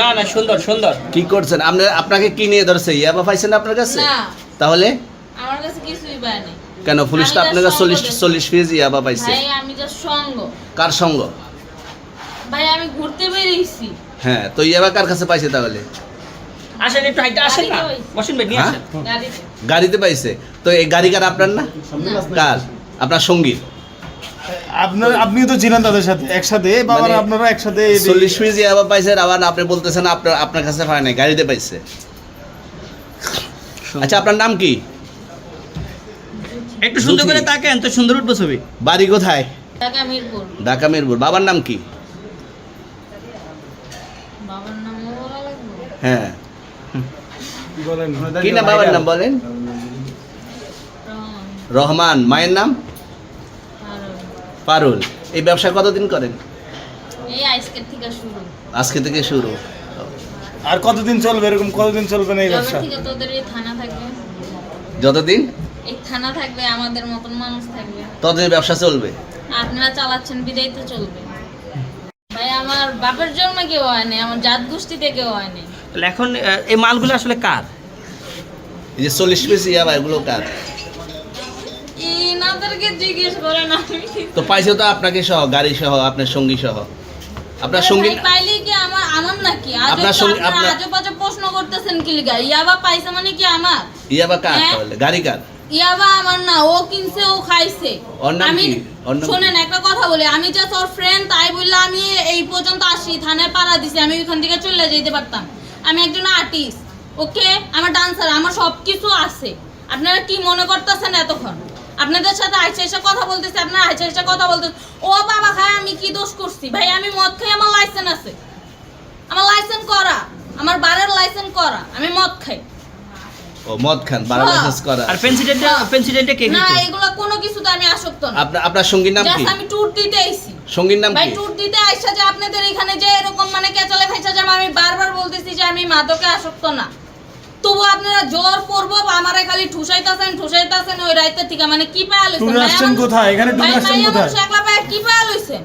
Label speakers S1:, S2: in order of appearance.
S1: না না সুন্দর সুন্দর।
S2: কি করছেন? আপনার আপনাকে কি নিয়ে ধরছে? ইয়াবা পাইছেন আপনার কাছে?
S3: না।
S2: তাহলে?
S3: আমার কাছে কিছুই পায় নাই।
S2: কেন পুলিশ তো আপনার কাছে চল্লিশ
S3: সঙ্গ।
S2: চল্লিশ পিস ইয়াবা পাইছে?
S3: ভাই আমি যা সঙ্গ।
S2: কার সঙ্গ?
S3: ভাই আমি ঘুরতে বেরিয়েছি।
S2: হ্যাঁ তো ইয়াবা কার কাছে পাইছে তাহলে?
S1: আসেন একটু হাইটে আসেন না।
S3: গাড়িতে
S1: বসেন ভাই নিয়ে
S2: হ্যাঁ?
S1: আসেন।
S3: গাড়িতে।
S2: গাড়িতে পাইছে। তো এই গাড়ি কার আপনার না। কার? আপনার সঙ্গীর।
S4: আপনার আপনিও তো ছিলেন তাদের সাথে একসাথে বাবার
S2: মানে
S4: আপনারা একসাথে
S2: চল্লিশ পিস ইয়াবা পাইছে আবার আপনি বলতেছেন আপনার আপনার কাছে পায় নাই গাড়িতে পাইছে। আচ্ছা আপনার নাম কি?
S1: একটু সুন্দর করে। তাকেন তো সুন্দর উঠবো ছবি।
S2: বাড়ি কোথায়?
S3: ঢাকা মিরপুর।
S2: ঢাকা মিরপুর। বাবার নাম কি?
S3: বাবার নাম
S2: হ্যাঁ।
S4: বলেন?
S2: কি নাম বাবার নাম বলেন?
S3: রহমান
S2: মায়ের নাম? পারুল এই ব্যবসা কতদিন করেন?
S3: এই আজকের থেকে শুরু।
S2: আজকে থেকে শুরু।
S4: আর কতদিন চলবে এরকম কতদিন চলবে না এই
S3: যবে
S4: ব্যবসা?
S3: থেকে তোদের এই থানা থাকবে।
S2: যতদিন?
S3: এই থানা থাকবে আমাদের মতন মানুষ থাকবে।
S2: ততদিন ব্যবসা চলবে?
S3: আপনারা চালাচ্ছেন বিদায় তো চলবে। ভাই আমার বাপের জন্মে কেউ হয় নাই আমার জাত গোষ্ঠীতে কেউ হয় নাই।
S1: তাহলে এখন এই মালগুলো আসলে কার?
S2: এই যে চল্লিশ পিস ইয়াবা এগুলো কার?
S3: ইনাদেরকে জিজ্ঞেস করেন আমি।
S2: তো পাইছে তো আপনাকে সহ গাড়ি সহ আপনার সঙ্গী সহ। আপনার সঙ্গী
S3: পাইলে কি আমার আমার নাকি?
S2: আপনার সঙ্গী-
S3: আপনার- প্রশ্ন করতেছেন কি লিগা? ইয়াবা পাইছে মানে কি আমার?
S2: ইয়াবা কার
S3: হ্যাঁ?
S2: তাহলে? গাড়ি কার?
S3: ইয়াবা আমার না ও কিনছে ও খাইছে। আমি? শোনেন একটা কথা বলি আমি ওর ফ্রেন্ড তাই বললে আমি এই পর্যন্ত আসি থানায় পাড়া দিছি আমি ওইখান থেকে চলে যেতে পারতাম। আমি একজন আর্টিস্ট ওকে আমার ডান্সার আমার সব কিছু আছে। আপনারা কি মনে করতেছেন এতক্ষণ? আপনাদের সাথে আইসা এসে কথা বলতেছে আপনারা আইসা এসে কথা বলতেছে। ও বাবা খায় আমি কি দোষ করছি? ভাই আমি মদ খাই আমার লাইসেন্স আছে। আমার লাইসেন্স করা। আমার বারের লাইসেন্স করা। আমি মদ খাই।
S2: ও মদ খান বারো
S3: হ্যাঁ।
S2: মেসেজ করা।
S1: আর পেন্সিডেন্টে
S3: হ্যাঁ।
S1: পেন্সিডেন্টে কে
S3: না এগুলো কোনো কিছুতে আমি আসক্ত না।
S2: আপনার আপনার সঙ্গীর নাম কি?
S3: আমি ট্যুর দিতে আইছি।
S2: সঙ্গীর নাম কি?
S3: ভাই ট্যুর দিতে আইসা যে আপনাদের এখানে যে এরকম মানে কেচালে ফেঁচা যাবে আমি বারবার বলতেছি যে আমি মাদকে আসক্ত না। তবু আপনারা জোর করব আমারে খালি ঠুসাইতাছেন ঠুসাইতাছেন ওই রাইতে থেকে। মানে কি পায়া লইছেন?
S4: কোথায়? এখানে
S3: কি পায়া লইছেন?